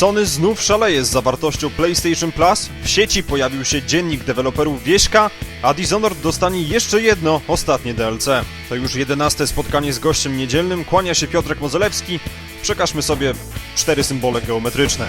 Sony znów szaleje z zawartością PlayStation Plus, w sieci pojawił się dziennik deweloperów Wieśka, a Dishonored dostanie jeszcze jedno, ostatnie DLC. To już jedenaste spotkanie z gościem niedzielnym, kłania się Piotrek Mozelewski. Przekażmy sobie cztery symbole geometryczne.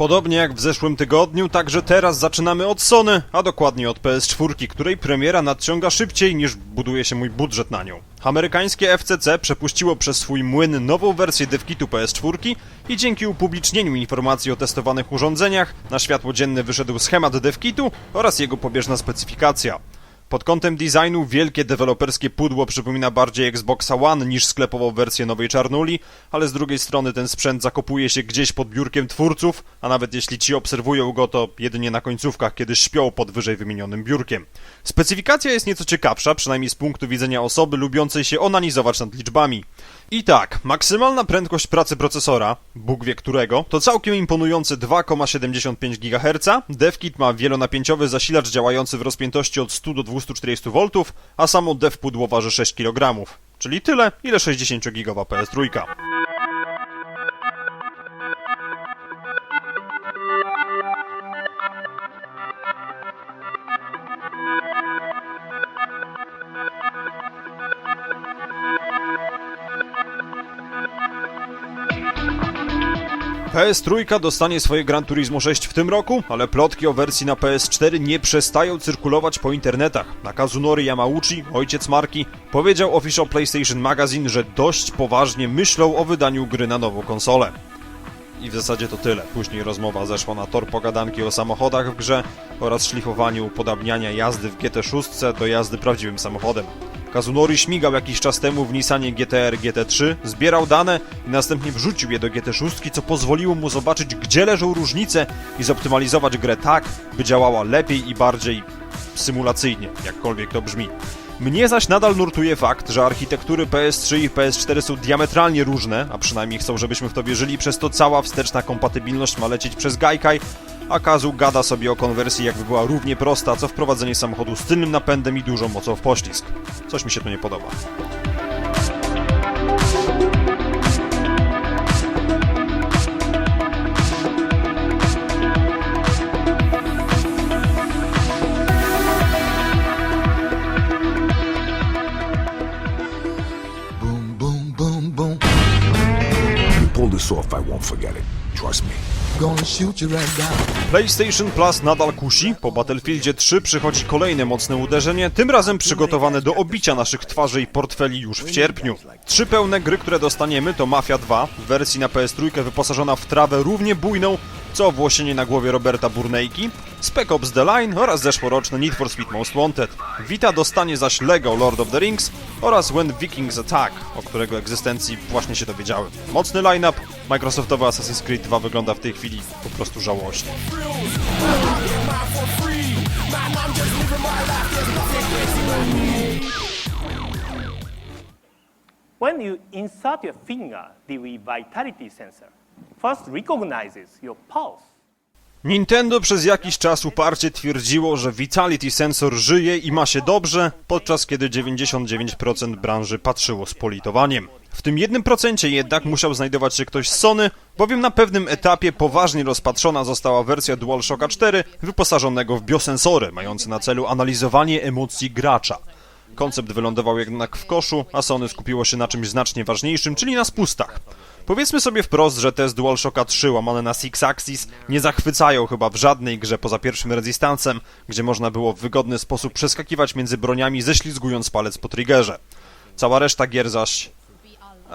Podobnie jak w zeszłym tygodniu, także teraz zaczynamy od Sony, a dokładnie od PS4, której premiera nadciąga szybciej niż buduje się mój budżet na nią. Amerykańskie FCC przepuściło przez swój młyn nową wersję devkitu PS4 i dzięki upublicznieniu informacji o testowanych urządzeniach na światło dzienne wyszedł schemat devkitu oraz jego pobieżna specyfikacja. Pod kątem designu wielkie deweloperskie pudło przypomina bardziej Xboxa One niż sklepową wersję nowej czarnuli, ale z drugiej strony ten sprzęt zakopuje się gdzieś pod biurkiem twórców, a nawet jeśli ci obserwują go, to jedynie na końcówkach, kiedy śpią pod wyżej wymienionym biurkiem. Specyfikacja jest nieco ciekawsza, przynajmniej z punktu widzenia osoby lubiącej się onanizować nad liczbami. I tak, maksymalna prędkość pracy procesora, Bóg wie którego, to całkiem imponujące 2,75 GHz. DevKit ma wielonapięciowy zasilacz działający w rozpiętości od 100 do 240 V, a samo dev pudło waży 6 kg. Czyli tyle, ile 60 gigowa PS3. PS3 dostanie swoje Gran Turismo 6 w tym roku, ale plotki o wersji na PS4 nie przestają cyrkulować po internetach. Nakazunori Yamauchi, ojciec marki, powiedział Official PlayStation Magazine, że dość poważnie myślą o wydaniu gry na nową konsolę. I w zasadzie to tyle. Później rozmowa zeszła na tor pogadanki o samochodach w grze oraz szlifowaniu upodabniania jazdy w GT6 do jazdy prawdziwym samochodem. Kazunori śmigał jakiś czas temu w Nissanie GTR GT3, zbierał dane i następnie wrzucił je do GT6, co pozwoliło mu zobaczyć, gdzie leżą różnice i zoptymalizować grę tak, by działała lepiej i bardziej symulacyjnie, jakkolwiek to brzmi. Mnie zaś nadal nurtuje fakt, że architektury PS3 i PS4 są diametralnie różne, a przynajmniej chcą, żebyśmy w to wierzyli, przez to cała wsteczna kompatybilność ma lecieć przez Gaikai, a Kazu gada sobie o konwersji jakby była równie prosta, co wprowadzenie samochodu z tylnym napędem i dużą mocą w poślizg. Coś mi się tu nie podoba. Pull this off, I won't forget it. Trust me. PlayStation Plus nadal kusi. Po Battlefieldzie 3 przychodzi kolejne mocne uderzenie, tym razem przygotowane do obicia naszych twarzy i portfeli już w sierpniu. Trzy pełne gry, które dostaniemy to Mafia 2 w wersji na PS3 wyposażona w trawę równie bujną, co owłosienie na głowie Roberta Burnejki, Spec Ops The Line oraz zeszłoroczny Need for Speed Most Wanted. Vita dostanie zaś Lego Lord of the Rings oraz When Vikings Attack, o którego egzystencji właśnie się dowiedziałem. Mocny line-up, Microsoftowy Assassin's Creed 2 wygląda w tej chwili po prostu żałośnie. When you insert your finger, the vitality sensor first recognizes your pulse. Nintendo przez jakiś czas uparcie twierdziło, że Vitality Sensor żyje i ma się dobrze, podczas kiedy 99% branży patrzyło z politowaniem. W tym 1% jednak musiał znajdować się ktoś z Sony, bowiem na pewnym etapie poważnie rozpatrzona została wersja DualShocka 4 wyposażonego w biosensory, mające na celu analizowanie emocji gracza. Koncept wylądował jednak w koszu, a Sony skupiło się na czymś znacznie ważniejszym, czyli na spustach. Powiedzmy sobie wprost, że te z DualShocka 3 łamane na Six Axis nie zachwycają chyba w żadnej grze poza pierwszym Resistancem, gdzie można było w wygodny sposób przeskakiwać między broniami, ześlizgując palec po triggerze. Cała reszta gier zaś...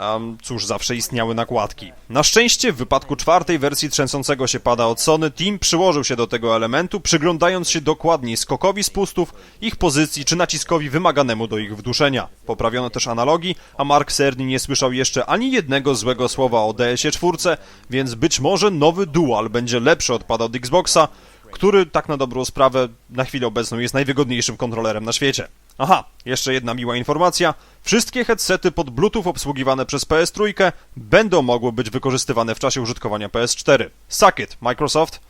Um, cóż, zawsze istniały nakładki. Na szczęście w wypadku czwartej wersji trzęsącego się pada od Sony, Team przyłożył się do tego elementu, przyglądając się dokładniej skokowi spustów, ich pozycji czy naciskowi wymaganemu do ich wduszenia. Poprawiono też analogi, a Mark Cerny nie słyszał jeszcze ani jednego złego słowa o DS-ie czwórce, więc być może nowy Dual będzie lepszy od pada od Xboxa, który tak na dobrą sprawę na chwilę obecną jest najwygodniejszym kontrolerem na świecie. Aha, jeszcze jedna miła informacja. Wszystkie headsety pod Bluetooth obsługiwane przez PS3 będą mogły być wykorzystywane w czasie użytkowania PS4. Suck it, Microsoft!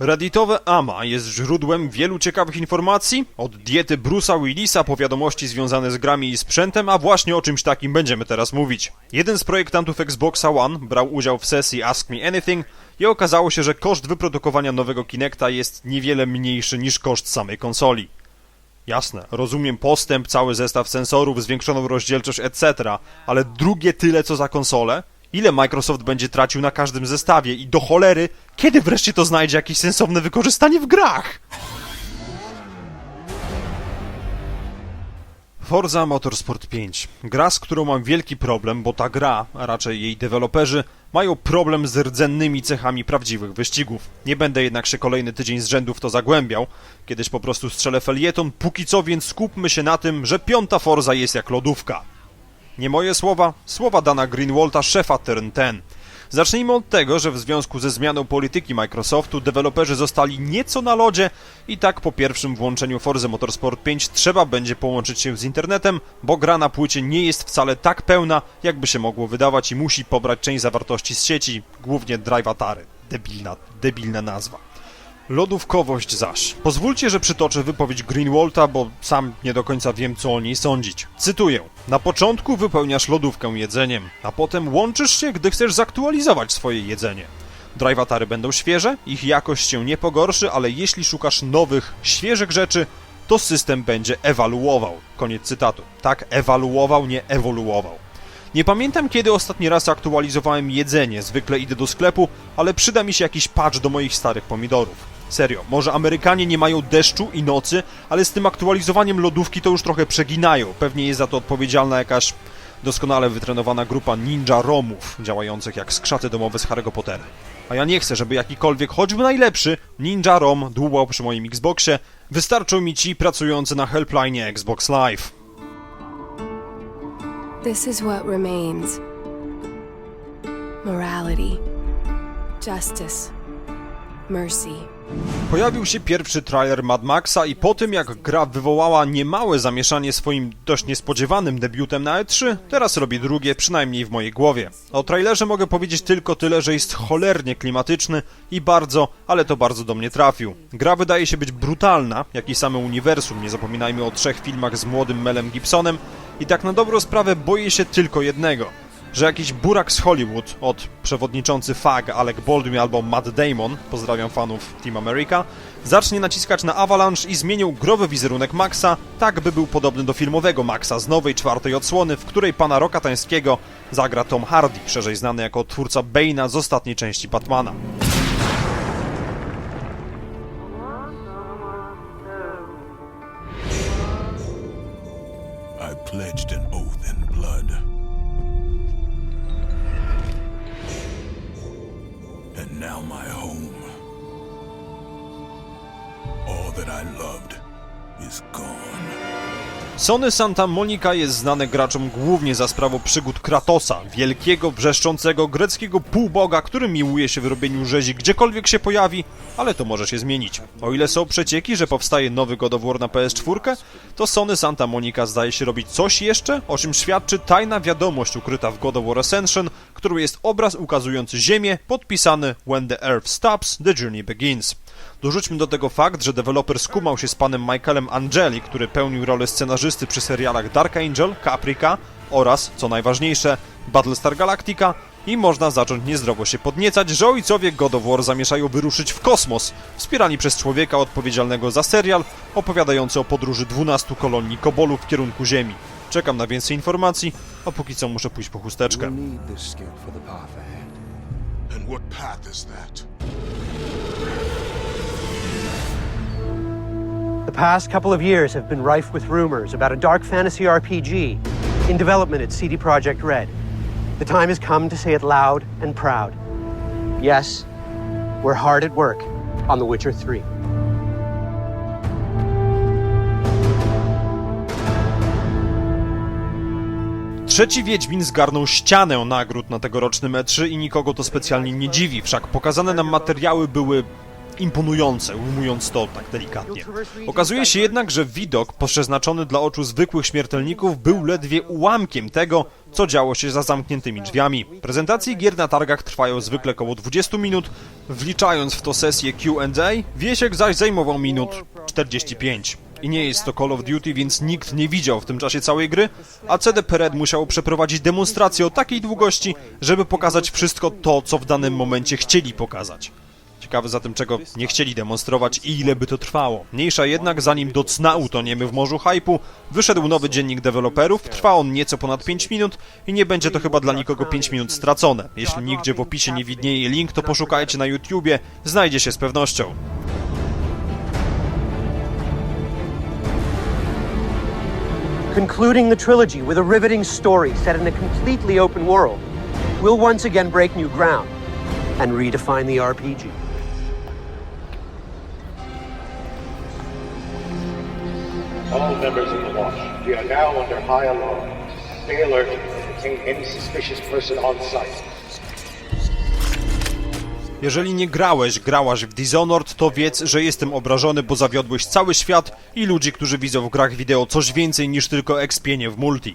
Redditowe AMA jest źródłem wielu ciekawych informacji, od diety Bruce'a Willisa po wiadomości związane z grami i sprzętem, a właśnie o czymś takim będziemy teraz mówić. Jeden z projektantów Xboxa One brał udział w sesji Ask Me Anything i okazało się, że koszt wyprodukowania nowego Kinecta jest niewiele mniejszy niż koszt samej konsoli. Jasne, rozumiem postęp, cały zestaw sensorów, zwiększoną rozdzielczość, etc., ale drugie tyle co za konsolę? Ile Microsoft będzie tracił na każdym zestawie i do cholery, kiedy wreszcie to znajdzie jakieś sensowne wykorzystanie w grach? Forza Motorsport 5. Gra, z którą mam wielki problem, bo ta gra, a raczej jej deweloperzy, mają problem z rdzennymi cechami prawdziwych wyścigów. Nie będę jednak się kolejny tydzień z rzędu w to zagłębiał. Kiedyś po prostu strzelę felieton, póki co więc skupmy się na tym, że piąta Forza jest jak lodówka. Nie moje słowa, słowa Dana Greenwalta, szefa Turn 10. Zacznijmy od tego, że w związku ze zmianą polityki Microsoftu deweloperzy zostali nieco na lodzie i tak po pierwszym włączeniu Forza Motorsport 5 trzeba będzie połączyć się z internetem, bo gra na płycie nie jest wcale tak pełna, jakby się mogło wydawać i musi pobrać część zawartości z sieci, głównie drive atary. Debilna, debilna nazwa. Lodówkowość zaś. Pozwólcie, że przytoczę wypowiedź Greenwalta, bo sam nie do końca wiem, co o niej sądzić. Cytuję. Na początku wypełniasz lodówkę jedzeniem, a potem łączysz się, gdy chcesz zaktualizować swoje jedzenie. Drivatary będą świeże, ich jakość się nie pogorszy, ale jeśli szukasz nowych, świeżych rzeczy, to system będzie ewaluował. Koniec cytatu. Tak, ewaluował, nie ewoluował. Nie pamiętam kiedy ostatni raz aktualizowałem jedzenie, zwykle idę do sklepu, ale przyda mi się jakiś patch do moich starych pomidorów. Serio, może Amerykanie nie mają deszczu i nocy, ale z tym aktualizowaniem lodówki to już trochę przeginają. Pewnie jest za to odpowiedzialna jakaś doskonale wytrenowana grupa ninja romów, działających jak skrzaty domowe z Harry'ego Pottera. A ja nie chcę, żeby jakikolwiek, choćby najlepszy, ninja rom dłubał przy moim Xboxie. Wystarczą mi ci pracujący na helpline Xbox Live. This is what remains morality, justice, mercy. Pojawił się pierwszy trailer Mad Maxa i po tym jak gra wywołała niemałe zamieszanie swoim dość niespodziewanym debiutem na E3, teraz robi drugie, przynajmniej w mojej głowie. O trailerze mogę powiedzieć tylko tyle, że jest cholernie klimatyczny i bardzo, ale to bardzo do mnie trafił. Gra wydaje się być brutalna, jak i same uniwersum, nie zapominajmy o trzech filmach z młodym Melem Gibsonem i tak na dobrą sprawę boję się tylko jednego – że jakiś burak z Hollywood od przewodniczący FAG Alec Baldwin albo Matt Damon, pozdrawiam fanów Team America, zacznie naciskać na Avalanche i zmienił growy wizerunek Maxa, tak by był podobny do filmowego Maxa z nowej czwartej odsłony, w której pana Roka Tańskiego zagra Tom Hardy, szerzej znany jako twórca Bane'a z ostatniej części Batmana. Sony Santa Monica jest znane graczom głównie za sprawą przygód Kratosa, wielkiego, wrzeszczącego greckiego półboga, który miłuje się w robieniu rzezi gdziekolwiek się pojawi, ale to może się zmienić. O ile są przecieki, że powstaje nowy God of War na PS4, to Sony Santa Monica zdaje się robić coś jeszcze, o czym świadczy tajna wiadomość ukryta w God of War Ascension, którą jest obraz ukazujący Ziemię, podpisany When the Earth Stops, the Journey Begins. Dorzućmy do tego fakt, że deweloper skumał się z panem Michaelem Angeli, który pełnił rolę scenarzysty przy serialach Dark Angel, Caprica oraz, co najważniejsze, Battlestar Galactica i można zacząć niezdrowo się podniecać, że ojcowie God of War zamierzają wyruszyć w kosmos, wspierani przez człowieka odpowiedzialnego za serial opowiadający o podróży 12 kolonii kobolów w kierunku Ziemi. Czekam na więcej informacji, a póki co muszę pójść po chusteczkę. The past couple of years have been rife with rumors about a dark fantasy RPG in development at CD Projekt Red. The time has come to say it loud and proud. Yes, we're hard at work on The Witcher 3. Trzeci Wiedźmin zgarnął ścianę nagród na tegorocznym E3 i nikogo to specjalnie nie dziwi, wszak pokazane nam materiały były imponujące, ujmując to tak delikatnie. Okazuje się jednak, że widok przeznaczony dla oczu zwykłych śmiertelników był ledwie ułamkiem tego, co działo się za zamkniętymi drzwiami. Prezentacje gier na targach trwają zwykle około 20 minut, wliczając w to sesję Q&A, Wiesiek zaś zajmował minut 45. I nie jest to Call of Duty, więc nikt nie widział w tym czasie całej gry, a CDP Red musiał przeprowadzić demonstrację o takiej długości, żeby pokazać wszystko to, co w danym momencie chcieli pokazać. Ciekawe zatem, czego nie chcieli demonstrować i ile by to trwało. Mniejsza jednak, zanim do cna utoniemy w morzu hypu, wyszedł nowy dziennik deweloperów, trwa on nieco ponad 5 minut i nie będzie to chyba dla nikogo 5 minut stracone. Jeśli nigdzie w opisie nie widnieje link, to poszukajcie na YouTubie, znajdzie się z pewnością. Concluding the trilogy with a riveting story set in a completely open world, we'll once again break new ground and redefine the RPG. All members of the watch, we are now under high alarm. Stay alert detain any suspicious person on site. Jeżeli nie grałeś, grałaś w Dishonored, to wiedz, że jestem obrażony, bo zawiodłeś cały świat i ludzi, którzy widzą w grach wideo coś więcej niż tylko ekspienie w multi.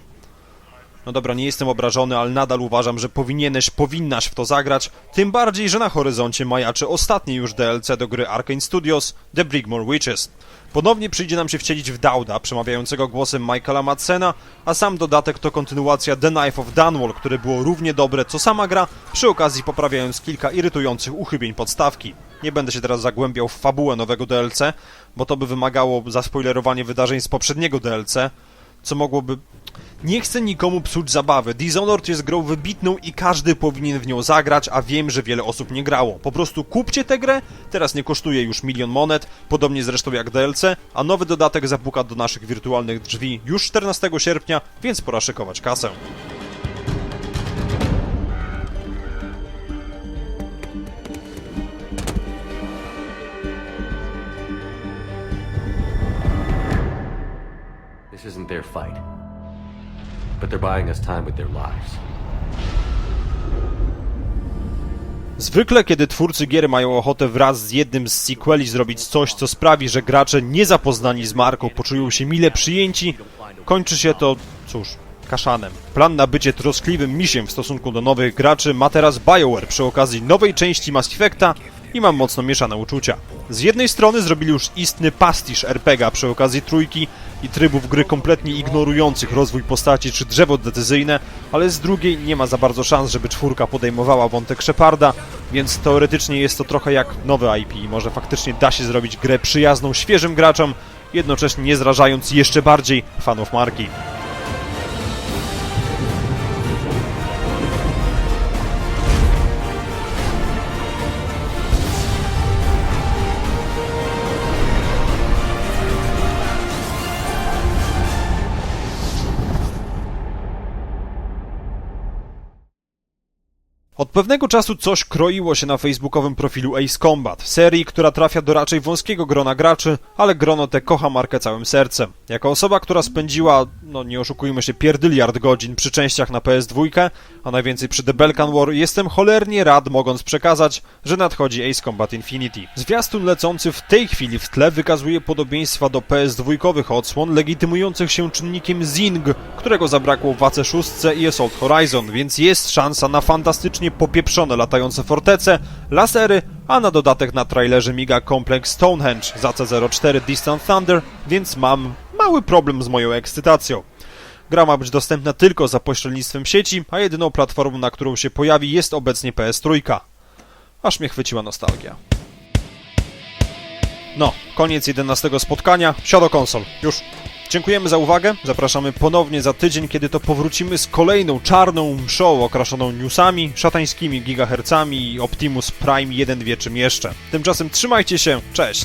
No dobra, nie jestem obrażony, ale nadal uważam, że powinieneś, powinnaś w to zagrać, tym bardziej, że na horyzoncie majaczy ostatni już DLC do gry Arkane Studios, The Brigmore Witches. Ponownie przyjdzie nam się wcielić w Dauda, przemawiającego głosem Michaela Madsena, a sam dodatek to kontynuacja The Knife of Dunwall, które było równie dobre co sama gra, przy okazji poprawiając kilka irytujących uchybień podstawki. Nie będę się teraz zagłębiał w fabułę nowego DLC, bo to by wymagało zaspoilerowanie wydarzeń z poprzedniego DLC, co mogłoby... Nie chcę nikomu psuć zabawy. Dishonored jest grą wybitną i każdy powinien w nią zagrać, a wiem, że wiele osób nie grało. Po prostu kupcie tę grę, teraz nie kosztuje już milion monet, podobnie zresztą jak DLC, a nowy dodatek zapuka do naszych wirtualnych drzwi już 14 sierpnia, więc pora szykować kasę. This isn't their fight. But they're buying us time with their lives. Zwykle, kiedy twórcy gier mają ochotę wraz z jednym z sequeli zrobić coś, co sprawi, że gracze niezapoznani z marką poczują się mile przyjęci, kończy się to, cóż, kaszanem. Plan na bycie troskliwym misiem w stosunku do nowych graczy ma teraz BioWare przy okazji nowej części Mass Effecta i mam mocno mieszane uczucia. Z jednej strony zrobili już istny pastisz RPGa przy okazji trójki i trybów gry kompletnie ignorujących rozwój postaci czy drzewo decyzyjne, ale z drugiej nie ma za bardzo szans, żeby czwórka podejmowała wątek Sheparda, więc teoretycznie jest to trochę jak nowe IP i może faktycznie da się zrobić grę przyjazną świeżym graczom, jednocześnie nie zrażając jeszcze bardziej fanów marki. Od pewnego czasu coś kroiło się na facebookowym profilu Ace Combat, serii, która trafia do raczej wąskiego grona graczy, ale grono te kocha markę całym sercem. Jako osoba, która spędziła, no nie oszukujmy się, pierdyliard godzin przy częściach na PS2, a najwięcej przy The Balkan War, jestem cholernie rad mogąc przekazać, że nadchodzi Ace Combat Infinity. Zwiastun lecący w tej chwili w tle wykazuje podobieństwa do PS2 odsłon, legitymujących się czynnikiem Zing, którego zabrakło w AC 6 i Assault Horizon, więc jest szansa na fantastycznie popieprzone latające fortece, lasery, a na dodatek na trailerze miga kompleks Stonehenge za C04 Distant Thunder, więc mam mały problem z moją ekscytacją. Gra ma być dostępna tylko za pośrednictwem sieci, a jedyną platformą, na którą się pojawi jest obecnie PS3. Aż mnie chwyciła nostalgia. No, koniec 11 spotkania, siado konsol, już. Dziękujemy za uwagę, zapraszamy ponownie za tydzień, kiedy to powrócimy z kolejną czarną mszą okraszoną newsami, szatańskimi gigahercami i Optimus Prime 1 wie czym jeszcze. Tymczasem trzymajcie się, cześć!